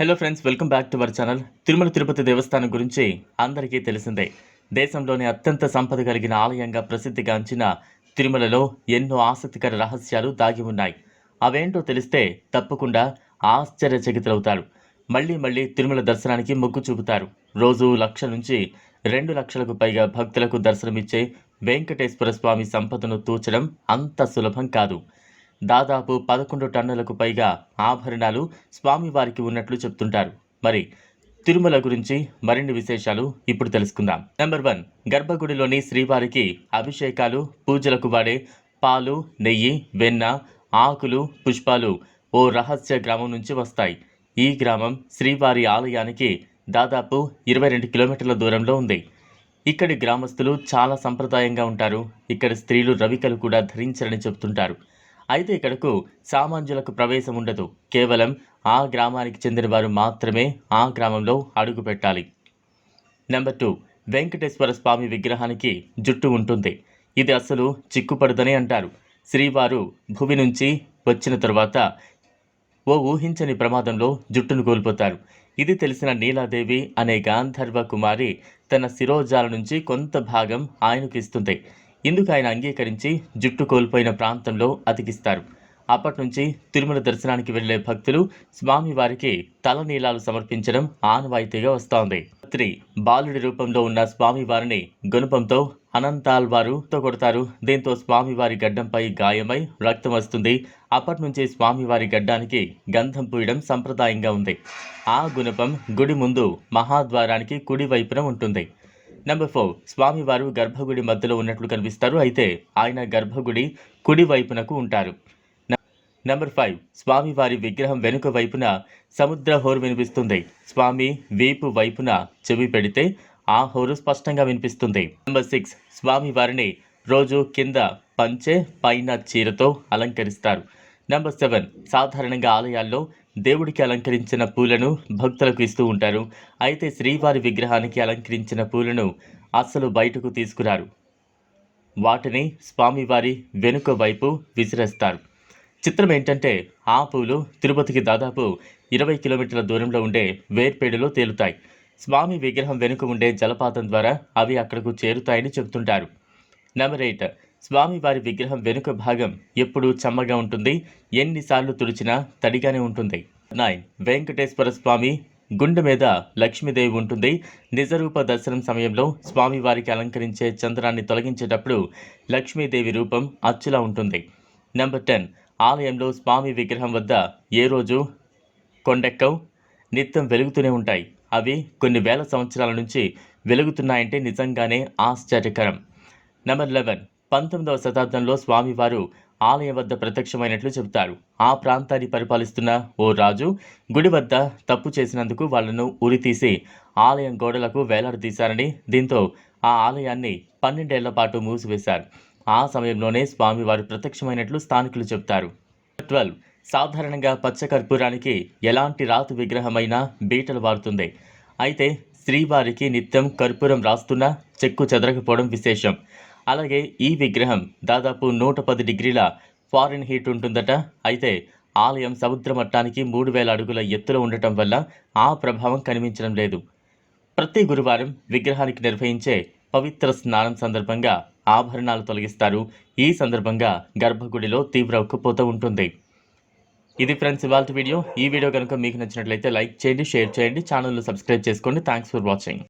Hello friends welcome back to our channel Tirumala Tirupati Devasthanam గురించి అందరికీ తెలిసిందే. దేశంలోని అత్యంత సంపద కలిగిన ఆలయంగా ప్రసిద్ధిగాంచిన తిరుమలలో ఎన్నో ఆసక్తికర రహస్యాలు దాగి ఉన్నాయి. అవేంటో తెలిస్తే తప్పకుండా ఆశ్చర్యచకితులవుతారు. మళ్ళీ మళ్ళీ తిరుమల దర్శనానికి మొగ్గు చూపుతారు. రోజు లక్ష నుంచి రెండు లక్షలకు పైగా భక్తులకు దర్శనమిచ్చే వెంకటేశ్వర స్వామి సంపదను తూచడం అంత సులభం కాదు. దాదాపు పదకొండు టన్నులకు పైగా ఆభరణాలు స్వామివారికి ఉన్నట్లు చెప్తుంటారు. మరి తిరుమల గురించి మరిన్ని విశేషాలు ఇప్పుడు తెలుసుకుందాం. నెంబర్ వన్ గర్భగుడిలోని శ్రీవారికి అభిషేకాలు పూజలకు వాడే పాలు నెయ్యి వెన్న ఆకులు పుష్పాలు ఓ రహస్య గ్రామం నుంచి వస్తాయి. ఈ గ్రామం శ్రీవారి ఆలయానికి దాదాపు ఇరవై రెండు కిలోమీటర్ల దూరంలో ఉంది. ఇక్కడి గ్రామస్తులు చాలా సంప్రదాయంగా ఉంటారు. ఇక్కడ స్త్రీలు రవికలు కూడా ధరించరని చెబుతుంటారు అయితే ఇక్కడకు సామాన్యులకు ప్రవేశం ఉండదు. కేవలం ఆ గ్రామానికి చెందిన వారు మాత్రమే ఆ గ్రామంలో అడుగు పెట్టాలి. నెంబర్ టూ వెంకటేశ్వర స్వామి విగ్రహానికి జుట్టు ఉంటుంది. ఇది అసలు చిక్కుపడదని అంటారు. శ్రీవారు భూమి నుంచి వచ్చిన తరువాత ఓ ఊహించని ప్రమాదంలో జుట్టును కోల్పోతారు. ఇది తెలిసిన నీలాదేవి అనే గాంధర్వ కుమారి తన శిరోజాల నుంచి కొంత భాగం ఆయనకు ఇస్తుంది. ఇందుకు ఆయన అంగీకరించి జుట్టు కోల్పోయిన ప్రాంతంలో అతికిస్తారు? అప్పటి నుంచి తిరుమల దర్శనానికి వెళ్ళే భక్తులు స్వామివారికి తలనీలాలు సమర్పించడం ఆనవాయితీగా వస్తోంది. రాత్రి బాలుడి రూపంలో ఉన్న స్వామివారిని గుణపంతో అనంతాల్వారుతో కొడతారు దీంతో స్వామివారి గడ్డంపై గాయమై రక్తం వస్తుంది. అప్పటి నుంచి స్వామివారి గడ్డానికి గంధం పూయడం సంప్రదాయంగా ఉంది. ఆ గుణపం గుడి ముందు మహాద్వారానికి కుడి వైపున ఉంటుంది. నెంబర్ ఫోర్ స్వామివారు గర్భగుడి మధ్యలో ఉన్నట్లు కనిపిస్తారు. అయితే ఆయన గర్భగుడి కుడి వైపునకు ఉంటారు. నెంబర్ ఫైవ్ స్వామివారి విగ్రహం వెనుక వైపున సముద్ర హోరు వినిపిస్తుంది. స్వామి వీపు వైపున చెవి పెడితే ఆ హోరు స్పష్టంగా వినిపిస్తుంది. నెంబర్ సిక్స్ స్వామివారిని రోజు కింద పంచె పైన చీరతో అలంకరిస్తారు. నెంబర్ సెవెన్ సాధారణంగా ఆలయాల్లో దేవుడికి అలంకరించిన పూలను భక్తులకు ఇస్తూ ఉంటారు. అయితే శ్రీవారి విగ్రహానికి అలంకరించిన పూలను అస్సలు బయటకు తీసుకురారు. వాటిని స్వామివారి వెనుక వైపు విసిరేస్తారు. చిత్రం ఏంటంటే ఆ పూలు తిరుపతికి దాదాపు ఇరవై కిలోమీటర్ల దూరంలో ఉండే వేర్పేడులో తేలుతాయి. స్వామి విగ్రహం వెనుక ఉండే జలపాతం ద్వారా అవి అక్కడకు చేరుతాయని చెబుతుంటారు. నెంబర్ ఎయిట్ స్వామి వారి విగ్రహం వెనుక భాగం ఎప్పుడూ చెమ్మగా ఉంటుంది. ఎన్నిసార్లు తుడిచినా తడిగానే ఉంటుంది. నైన్. వెంకటేశ్వర స్వామి గుండె మీద లక్ష్మీదేవి ఉంటుంది. నిజరూప దర్శనం సమయంలో స్వామివారికి అలంకరించే చంద్రాన్ని తొలగించేటప్పుడు లక్ష్మీదేవి రూపం అచ్చులా ఉంటుంది. Number ten. ఆలయంలో స్వామి విగ్రహం వద్ద ఏ రోజు? కొండెక్కవు. నిత్యం వెలుగుతూనే ఉంటాయి. అవి కొన్ని వేల సంవత్సరాల నుంచి వెలుగుతున్నాయంటే నిజంగానే ఆశ్చర్యకరం. Number eleven. పంతొమ్మిదవ శతాబ్దంలో స్వామివారు ఆలయం వద్ద ప్రత్యక్షమైనట్లు చెబుతారు. ఆ ప్రాంతాన్ని పరిపాలిస్తున్న ఓ రాజు గుడి వద్ద తప్పు చేసినందుకు వాళ్ళను ఉరితీసి ఆలయం గోడలకు వేలాడదీశారని దీంతో ఆ ఆలయాన్ని పన్నెండేళ్ళ పాటు మూసివేశారు. ఆ సమయంలోనే స్వామివారు ప్రత్యక్షమైనట్లు స్థానికులు చెబుతారు. ట్వెల్వ్. సాధారణంగా పచ్చ కర్పూరానికి ఎలాంటి రాతి విగ్రహమైనా బీటలు వారుతుంది. అయితే శ్రీవారికి నిత్యం కర్పూరం రాస్తున్నా చెక్కు చెదరకపోవడం విశేషం. అలాగే ఈ విగ్రహం దాదాపు నూట పది డిగ్రీల ఫారిన్ హీట్ ఉంటుందట. అయితే ఆలయం సముద్ర మట్టానికి మూడు వేల అడుగుల ఎత్తులో ఉండటం వల్ల ఆ ప్రభావం కనిపించడం లేదు. ప్రతి గురువారం విగ్రహానికి నిర్వహించే పవిత్ర స్నానం సందర్భంగా ఆభరణాలు తొలగిస్తారు. ఈ సందర్భంగా గర్భగుడిలో తీవ్ర ఉక్కుపోత ఉంటుంది. ఇది ఫ్రెండ్స్ ఇవాళ వీడియో. ఈ వీడియో కనుక మీకు నచ్చినట్లయితే లైక్ చేయండి షేర్ చేయండి ఛానల్ను సబ్స్క్రైబ్ చేసుకోండి. Thanks for watching.